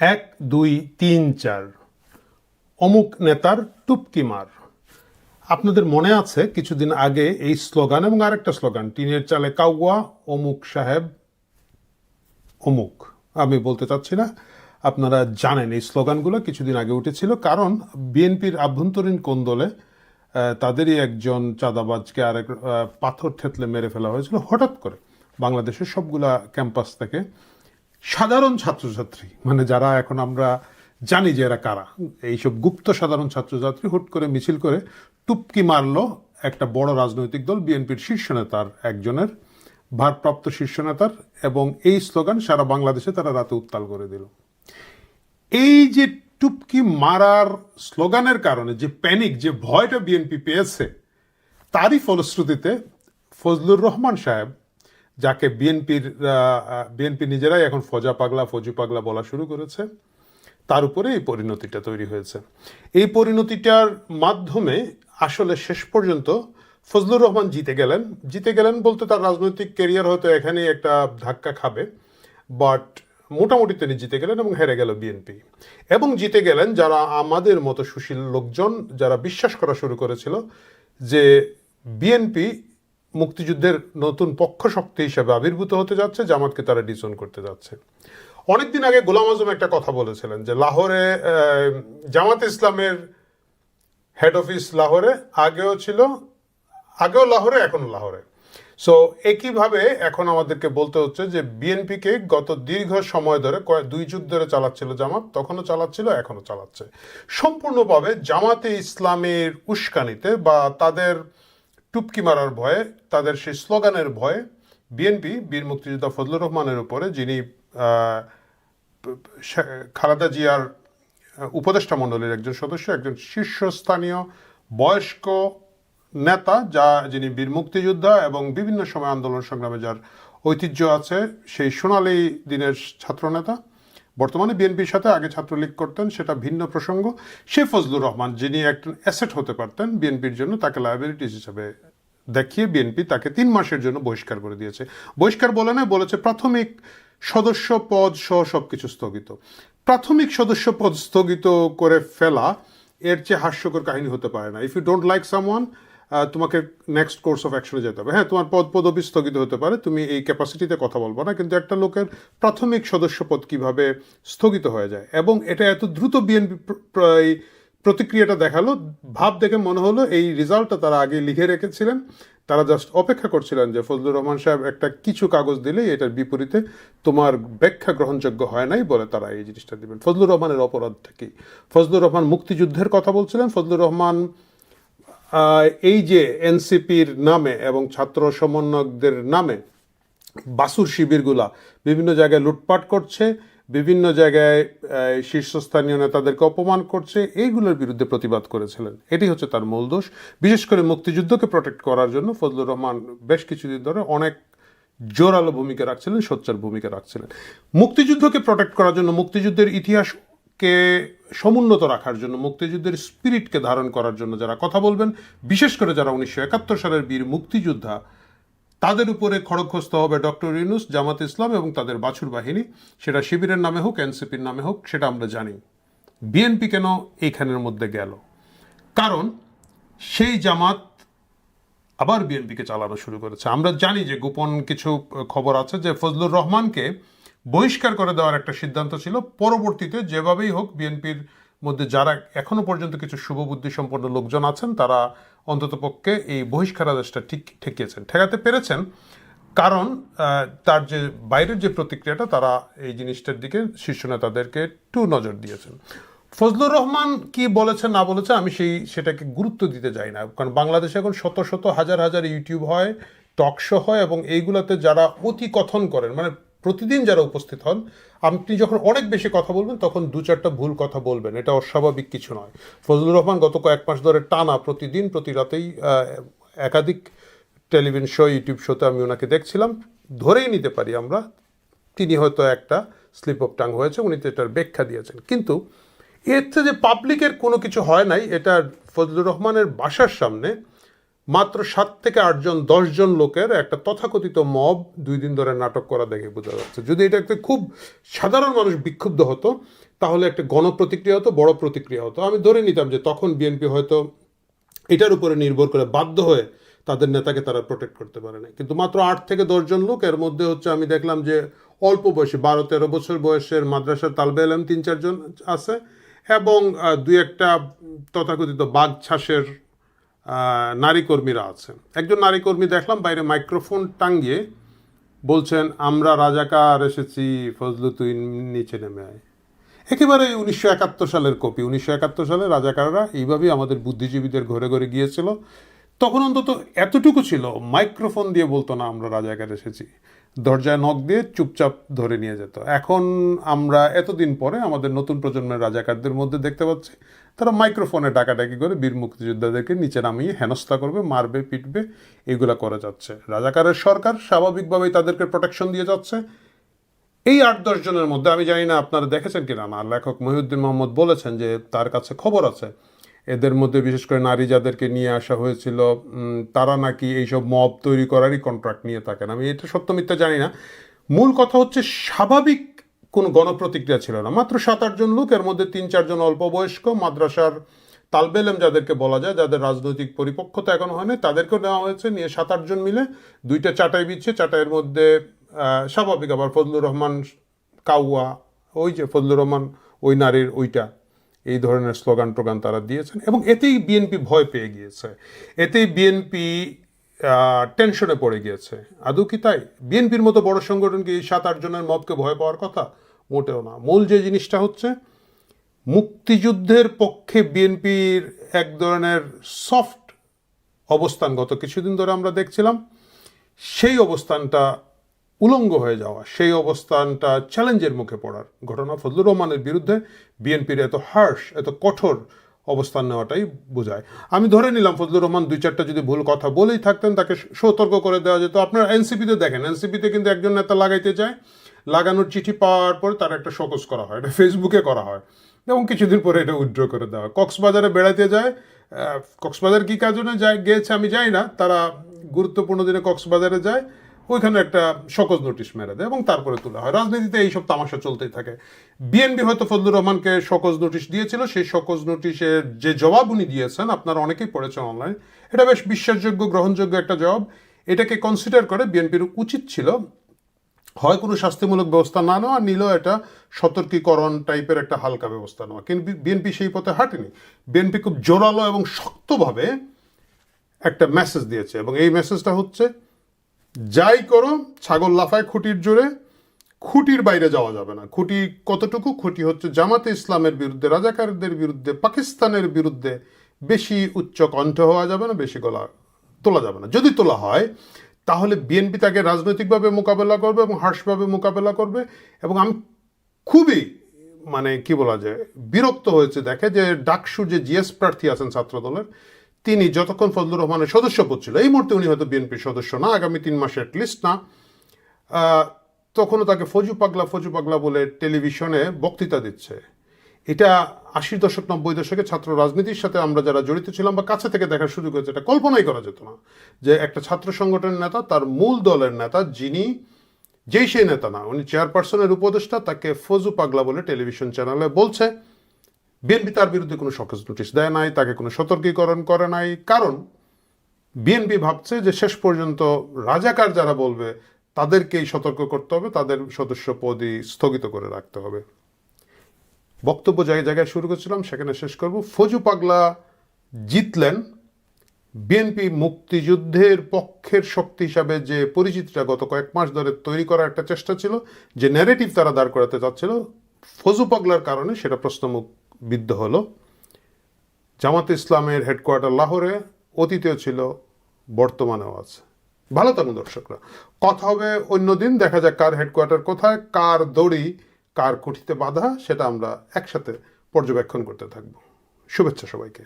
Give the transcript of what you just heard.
এক, দুই, তিন, চার। অমুক নেতার টুপকি মার। আপনাদের মনে আছে কিছুদিন আগে এই স্লোগান এবং আরেকটা স্লোগান, টিনের চালে কাউয়া, অমুক সাহেব, অমুক। আমি বলতে চাচ্ছি না, আপনারা জানেন এই স্লোগানগুলো, কিছুদিন আগে উঠেছিল। কারণ বিএনপির আভ্যন্তরীণ কোন্দলে তাদেরই একজন চাঁদাবাজকে আরেক পাথর থেতলে মেরে ফেলা হয়েছিল হঠাৎ করে। বাংলাদেশের সবগুলা ক্যাম্পাস থেকে সাধারণ ছাত্রছাত্রী মানে যারা এখন আমরা জানি যে এরা কারা, এইসব গুপ্ত সাধারণ ছাত্রছাত্রী হুট করে মিছিল করে টুপকি মারলো একটা বড় রাজনৈতিক দল, বিএনপির শীর্ষ নেতার একজনের, ভারপ্রাপ্ত শীর্ষ নেতার, এবং এই স্লোগান সারা বাংলাদেশে তারা রাতে উত্তাল করে দিল। এই যে টুপকি মারার স্লোগানের কারণে, যে প্যানিক, যে ভয়টা বিএনপি পেয়েছে, তারই ফলশ্রুতিতে ফজলুর রহমান সাহেব যাকে বিএনপির বিএনপি নিজেরাই এখন ফজা পাগলা, ফজু পাগলা বলা শুরু করেছে, তার উপরে এই পরিণতিটা তৈরি হয়েছে। এই পরিণতিটার মাধ্যমে আসলে শেষ পর্যন্ত ফজলুর রহমান জিতে গেলেন। জিতে গেলেন বলতে তার রাজনৈতিক কেরিয়ার হয়তো এখানেই একটা ধাক্কা খাবে, বাট মোটামুটি তিনি জিতে গেলেন এবং হেরে গেল বিএনপি। এবং জিতে গেলেন যারা আমাদের মতো সুশীল লোকজন, যারা বিশ্বাস করা শুরু করেছিল যে বিএনপি মুক্তিযুদ্ধের নতুন পক্ষ শক্তি হিসেবে আবির্ভূত হতে যাচ্ছে, জামাতকে তারা ডিসন করতে যাচ্ছে। অনেকদিন আগে গোলাম আজম একটা কথা বলেছিলেন যে লাহোরে জামাত ইসলামের হেড অফিস লাহোরে, আগেও ছিল, আগেও লাহোরে এখনও লাহোরে। সো একইভাবে এখন আমাদেরকে বলতে হচ্ছে যে বিএনপিকে গত দীর্ঘ সময় ধরে কয়েক, দুই যুগ ধরে চালাচ্ছিল জামাত, তখনও চালাচ্ছিল এখনও চালাচ্ছে। সম্পূর্ণভাবে জামাতে ইসলামের উস্কানিতে বা তাদের টুপকি মারার ভয়ে, তাদের সেই স্লোগানের ভয়ে বিএনপি বীর মুক্তিযোদ্ধা ফজলুর রহমানের উপরে, যিনি খালেদা জিয়ার উপদেষ্টা মণ্ডলীর একজন সদস্য, একজন শীর্ষস্থানীয় বয়স্ক নেতা, যা, যিনি বীর মুক্তিযোদ্ধা এবং বিভিন্ন সময় আন্দোলন সংগ্রামে যার ঐতিহ্য আছে, সেই সোনালী দিনের ছাত্রনেতা। বর্তমানে বিএনপির সাথে আগে ছাত্রলীগ করতেন, সেটা ভিন্ন প্রসঙ্গ। সে ফজলুর রহমান, যিনি একজন অ্যাসেট হতে পারতেন বিএনপির জন্য, তাকে লাইবিলিটিস হিসেবে দেখিয়ে বিএনপি তাকে তিন মাসের জন্য বহিষ্কার করে দিয়েছে। বহিষ্কার বলে না বলেছে প্রাথমিক সদস্য পদ সহ সবকিছু স্থগিত। প্রাথমিক সদস্য পদ স্থগিত করে ফেলা এর চেয়ে হাস্যকর কাহিনী হতে পারে না। If you don't like someone তোমাকে নেক্সট কোর্স অফ অ্যাকশনে যেতে হবে। হ্যাঁ তোমার পদ পদবি স্থগিত হতে পারে, তুমি এই ক্যাপাসিটিতে কথা বলব না, কিন্তু একটা লোকের প্রাথমিক সদস্য পদ কীভাবে স্থগিত হয়ে যায়। এবং এটা এত দ্রুত বিএনপি প্রতিক্রিয়াটা দেখাল, ভাব দেখে মনে হলো এই রেজাল্টটা তারা আগে লিখে রেখেছিলেন। তারা জাস্ট অপেক্ষা করছিলেন যে ফজলুর রহমান সাহেব একটা কিছু কাগজ দিলেই এটার বিপরীতে তোমার ব্যাখ্যা গ্রহণযোগ্য হয় নাই বলে তারা এই জিনিসটা দিবেন। ফজলুর রহমানের অপরাধটা কি? ফজলুর রহমান মুক্তিযুদ্ধের কথা বলছিলেন, ফজলুর রহমান এই যে এনসিপির নামে এবং ছাত্র সমন্বয়কদের নামে বাসুর শিবিরগুলা বিভিন্ন জায়গায় লুটপাট করছে, বিভিন্ন জায়গায় শীর্ষস্থানীয় নেতাদেরকে অপমান করছে, এইগুলোর বিরুদ্ধে প্রতিবাদ করেছিলেন। এটি হচ্ছে তার মূল দোষ। বিশেষ করে মুক্তিযুদ্ধকে প্রোটেক্ট করার জন্য ফজলুর রহমান বেশ কিছুদিন ধরে অনেক জোরালো ভূমিকা রাখছিলেন, সোচ্চার ভূমিকা রাখছিলেন। মুক্তিযুদ্ধকে প্রোটেক্ট করার জন্য মুক্তিযুদ্ধের ইতিহাসকে সমুন্নত রাখার জন্য, মুক্তিযুদ্ধের স্পিরিটকে ধারণ করার জন্য যারা কথা বলবেন, বিশেষ করে যারা উনিশশো একাত্তর সালের বীর মুক্তিযোদ্ধা, তাদের উপরে খড়গহস্ত হবে ডক্টর ইউনুস, জামাত ইসলাম এবং তাদের বাছুর বাহিনী। সেটা শিবিরের নামে হোক, এনসিপির নামে হোক, সেটা আমরা জানি। বিএনপি কেন এইখানের মধ্যে গেল? কারণ সেই জামাত আবার বিএনপিকে চালানো শুরু করেছে। আমরা জানি যে গোপন কিছু খবর আছে যে ফজলুর রহমানকে বহিষ্কার করে দেওয়ার একটা সিদ্ধান্ত ছিল। পরবর্তীতে যেভাবেই হোক, বিএনপির মধ্যে যারা এখনও পর্যন্ত কিছু শুভবুদ্ধি সম্পন্ন লোকজন আছেন, তারা অন্ততপক্ষে এই বহিষ্কারাদেশটা ঠিক ঠেকিয়েছেন, ঠেকাতে পেরেছেন। কারণ তার যে বাইরের যে প্রতিক্রিয়াটা, তারা এই জিনিসটার দিকে শীর্ষ নেতাদেরকে একটু নজর দিয়েছেন। ফজলুর রহমান কি বলেছে না বলেছে আমি সেই, সেটাকে গুরুত্ব দিতে যাই না। কারণ বাংলাদেশে এখন শত শত হাজার হাজার ইউটিউব হয়, টক শো হয়, এবং এইগুলোতে যারা অতি কথন করেন মানে প্রতিদিন যারা উপস্থিত হন, আপনি যখন অনেক বেশি কথা বলবেন, তখন দু চারটা ভুল কথা বলবেন। এটা অস্বাভাবিক কিছু নয়। ফজলুর রহমান গত কয়েক মাস ধরে টানা প্রতিদিন, প্রতি রাতেই একাধিক টেলিভিশন শো, ইউটিউব শোতে আমি ওনাকে দেখছিলাম। ধরেই নিতে পারি আমরা, তিনি হয়তো একটা স্লিপ অফ টাং হয়েছে, উনি তো এটার ব্যাখ্যা দিয়েছেন। কিন্তু এর যে পাবলিকের কোনো কিছু হয় নাই, এটা ফজলুর রহমানের বাসার সামনে মাত্র সাত থেকে আটজন, দশজন লোকের একটা তথাকথিত মব দুই দিন ধরে নাটক করা দেখে বোঝা যাচ্ছে। যদি এটা একটা খুব সাধারণ মানুষ বিক্ষুব্ধ হতো, তাহলে একটা গণপ্রতিক্রিয়া হতো, বড় প্রতিক্রিয়া হতো। আমি ধরে নিতাম যে তখন বিএনপি হয়তো এটার উপরে নির্ভর করে বাধ্য হয়ে তাদের নেতাকে তারা প্রোটেক্ট করতে পারে না কিন্তু মাত্র আট থেকে দশজন লোক, এর মধ্যে হচ্ছে আমি দেখলাম যে অল্প বয়সে, বারো তেরো বছর বয়সের মাদ্রাসার তালবে এলাম তিন চারজন আছে এবং দুই একটা তথাকথিত বাঘ ছাসের নারী কর্মীরা আছে একজন নারী কর্মী দেখলাম, বাইরে মাইক্রোফোন টাঙ্গিয়ে বলছেন, আমরা রাজাকার এসেছি ফজলু তুই নিচে নেমে আয়। একেবারে উনিশশো একাত্তর সালের কপি। উনিশশো একাত্তর সালে রাজাকাররা এইভাবেই আমাদের বুদ্ধিজীবীদের ঘরে ঘরে গিয়েছিল। তখন অন্তত এতটুকু ছিল, মাইক্রোফোন দিয়ে বলতো, না, আমরা রাজাকার এসেছি। দরজায় নখ দিয়ে চুপচাপ ধরে নিয়ে যেত। এখন আমরা এতদিন পরে আমাদের নতুন প্রজন্মের রাজাকারদের মধ্যে দেখতে পাচ্ছি, তারা মাইক্রোফোনে ডাকাডাকি করে বীর মুক্তিযোদ্ধাদেরকে নিচে নামিয়ে হেনস্থা করবে, মারবে, পিটবে, এগুলা করে যাচ্ছে। রাজাকারের সরকার স্বাভাবিকভাবেই তাদেরকে প্রোটেকশন দিয়ে যাচ্ছে। এই আট দশ জনের মধ্যে, আমি জানি না আপনারা দেখেছেন কিনা না লেখক মহিউদ্দিন মোহাম্মদ বলেছেন যে তার কাছে খবর আছে এদের মধ্যে বিশেষ করে নারী যাদেরকে নিয়ে আসা হয়েছিল তারা নাকি এইসব মব তৈরি করারই কন্ট্রাক্ট নিয়ে থাকেন। আমি এটা সত্য মিথ্যা জানি না। মূল কথা হচ্ছে স্বাভাবিক কোনো গণপ্রতিক্রিয়া ছিল না। মাত্র সাত আটজন লোক, এর মধ্যে তিন চারজন অল্প বয়স্ক মাদ্রাসার তালবেলেম যাদেরকে বলা যায়, যাদের রাজনৈতিক পরিপক্কতা এখন হয়নি তাদেরকেও নেওয়া হয়েছে। নিয়ে সাত আটজন মিলে দুইটা চাটাই বিচ্ছে চাটাইয়ের মধ্যে স্বাভাবিক আবার ফজলুর রহমান কাউয়া ওই যে ফজলুর রহমান ওই নারীর ওইটা। এই ধরনের স্লোগান টোগান তারা দিয়েছেন এবং এতেই বিএনপি ভয় পেয়ে গিয়েছে। এতেই বিএনপি টেনশনে পড়ে গিয়েছে। আদৌ কি তাই? বিএনপির মতো বড় সংগঠন কি এই সাত, আট জনের মবকে ভয় পাওয়ার কথা? মোটেও না। মূল যে জিনিসটা হচ্ছে, মুক্তিযুদ্ধের পক্ষে বিএনপির এক ধরনের সফট অবস্থান গত কিছুদিন ধরে আমরা দেখছিলাম, সেই অবস্থানটা উলঙ্গ হয়ে যাওয়া, সেই অবস্থানটা চ্যালেঞ্জের মুখে পড়ার ঘটনা। ফজলুর রহমানের বিরুদ্ধে বিএনপির এত হার্শ এত কঠোর অবস্থান নেওয়াটাই বোঝায়। আমি ধরে নিলাম, ফজলুর রহমান দুই চারটা যদি ভুল কথা বলেই থাকতেন, তাকে সতর্ক করে দেওয়া যেত। আপনার এনসিপিতে দেখেন এনসিপিতে কিন্তু একজন নেতা লাগাইতে যায় লাগানোর চিঠি পাওয়ার পর তার একটা শোকস করা হয়, এটা ফেসবুকে করা হয়। এবং কিছুদিন পরে এটা উইথড্র করে দেওয়া কক্সবাজারে বেড়াতে যায় কক্সবাজার কি কাজনে যায় গিয়েছে আমি যাই না। তারা গুরুত্বপূর্ণ দিনে কক্সবাজারে যায়। ওইখানে একটা সকজ নোটিশ মেরে দেয় এবং তারপরে তোলা হয়। রাজনীতিতে এইসব তামাশা চলতেই থাকে। বিএনপি হয়তো ফজলুর রহমানকে সকজ নোটিশ দিয়েছিল। সেই সকজ নোটিশের যে জবাব উনি দিয়েছেন, আপনারা অনেকেই পড়েছেন অনলাইন এটা বেশ বিশ্বাসযোগ্য, গ্রহণযোগ্য একটা জবাব। এটাকে কনসিডার করে বিএনপির উচিত ছিল হয় কোনো শাস্তিমূলক ব্যবস্থা না নেওয়া, নিলেও এটা সতর্কীকরণ টাইপের একটা হালকা ব্যবস্থা নেওয়া। কিন্তু বিএনপি সেই পথে হাঁটেনি। বিএনপি খুব জোরালো এবং শক্তভাবে একটা মেসেজ দিয়েছে এবং এই মেসেজটা হচ্ছে যাই করো, ছাগল লাফায় খুঁটির জোরে, খুঁটির বাইরে যাওয়া যাবে না। খুঁটি কতটুকু? খুঁটি হচ্ছে জামাতে ইসলামের বিরুদ্ধে, রাজাকারদের বিরুদ্ধে, পাকিস্তানের বিরুদ্ধে বেশি উচ্চ কণ্ঠ হওয়া যাবে না, বেশি গলা তোলা যাবে না। যদি তোলা হয়, তাহলে বিএনপি তাকে রাজনৈতিকভাবে মোকাবেলা করবে এবং হার্শভাবে মোকাবেলা করবে এবং আমি খুবই মানে কি বলা যায়, বিরক্ত হয়েছে, দেখে যে ডাকসু যে জিএস প্রার্থী আছেন ছাত্রদলের তিনি যতক্ষণ ফজলুর রহমানের সদস্যপদ ছিল, এই মুহূর্তে উনি হয়তো বিএনপির সদস্য না, আগামী তিন মাসে অ্যাটলিস্ট না তখনও তাকে ফজু পাগলা ফজু পাগলা বলে টেলিভিশনে বক্তৃতা দিচ্ছে। এটা আশির দশক, নব্বই দশকে ছাত্র রাজনীতির সাথে আমরা যারা জড়িত ছিলাম বা কাছে থেকে দেখার সুযোগ হয়েছে, এটা কল্পনাই করা যেত না যে একটা ছাত্র সংগঠনের নেতা, তার মূল দলের নেতা যিনি, যেই সেই নেতা না, উনি চেয়ারপারসনের উপদেষ্টা, তাকে ফজু পাগলা বলে টেলিভিশন চ্যানেলে বলছে। বিএনপি তার বিরুদ্ধে কোনো সকজ নোটিশ দেয় নাই, তাকে কোনো সতর্কীকরণ করে নাই। কারণ বিএনপি ভাবছে যে শেষ পর্যন্ত রাজাকার যারা বলবে, তাদেরকেই সতর্ক করতে হবে, তাদের সদস্য পদই স্থগিত করে রাখতে হবে। বক্তব্য জায়গায় জায়গায় শুরু করছিলাম, সেখানে শেষ করব। ফজু পাগলা জিতলেন। বিএনপি মুক্তিযুদ্ধের পক্ষের শক্তি হিসাবে যে পরিচিতিটা গত কয়েক মাস ধরে তৈরি করার একটা চেষ্টা ছিল, যে ন্যারেটিভ তারা দাঁড় করাতে চাচ্ছিল, ফজু পাগলার কারণে সেটা প্রশ্নমুখ বিদ্ধ হলো। জামাত ইসলামের হেডকোয়ার্টার লাহোরে অতীতেও ছিল বর্তমানেও আছে। ভালো থাকুন দর্শকরা। কথা হবে অন্যদিন দেখা যাক কার হেডকোয়ার্টার কোথায়, কার দড়ি, কার কুঠিতে বাধা, সেটা আমরা একসাথে পর্যবেক্ষণ করতে থাকব। শুভেচ্ছা সবাইকে।